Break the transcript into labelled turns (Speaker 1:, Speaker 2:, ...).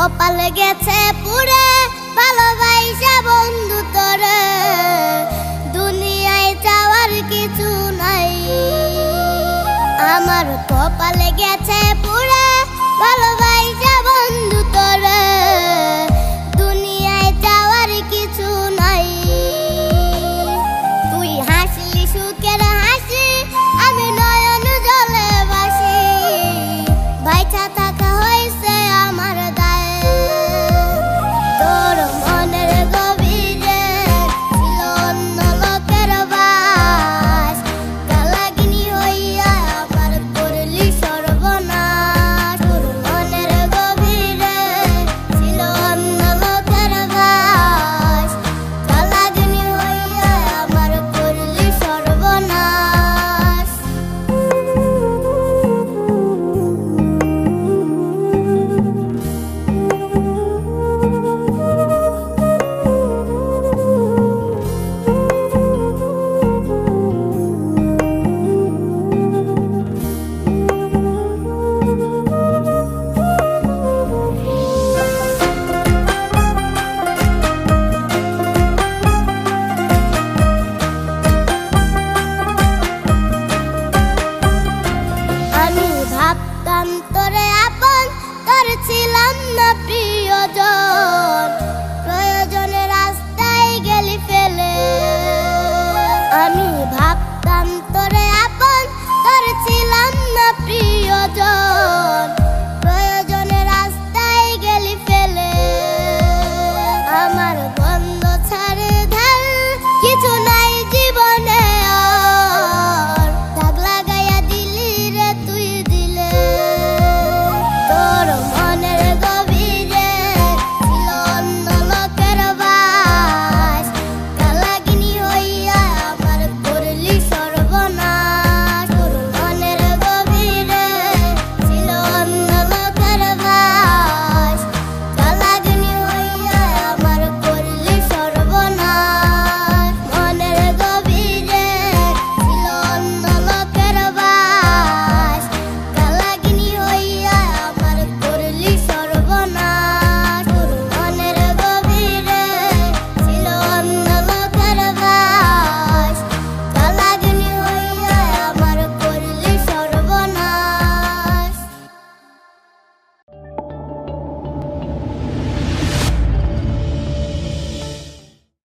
Speaker 1: কপাল গেছে পুরে ভালোবাইসা বন্ধু তোরে। দুনিয়ায় যাওয়ার কিছু নাই। আমার কপাল গেছে পুরে ভালো ছিলাম না প্রিয়জন।